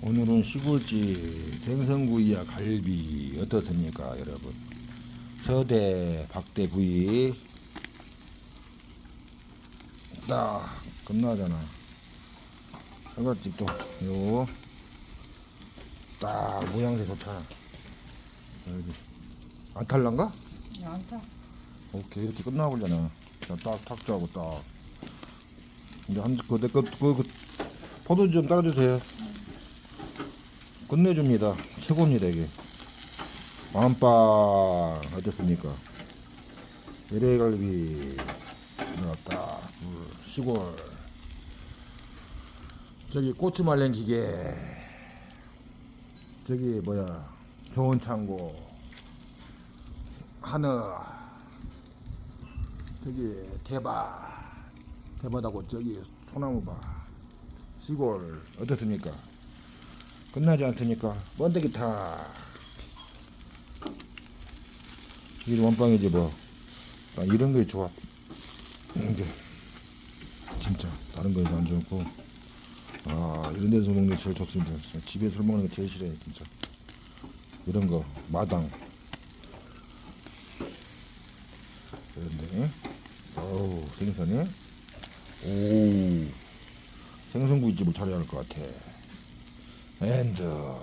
오늘은 시골집 생선구이와 갈비 어떻습니까 여러분? 서대 박대 구이. 딱 끝나잖아. 저것집 또요딱 모양새 좋잖아 여기. 안 탈란가? 안타. 오케이 이렇게 끝나버리잖아. 딱 탁주하고 딱. 이제 한 그, 그, 그, 그, 포도 좀 따라주세요 끝내줍니다. 최고입니다 이게. 만빵. 어떻습니까? LA갈비. 나왔다. 물, 시골. 저기 고추 말랭 기계. 저기 뭐야. 좋은 창고. 하늘. 저기 대박 대박하고 저기 소나무 봐 시골. 어떻습니까 끝나지 않습니까. 번데기 타. 이게 원빵이지 뭐. 아, 이런 게 좋아. 이게 진짜 다른 거에서 안 좋고. 아 이런 데서 먹는 게 제일 좋습니다. 집에서 술 먹는 거 제일 싫어요 진짜. 이런 거 마당. 이런데. 어우 생선이. 오. 생선구이집을 차려야 할 것 같아 and uh,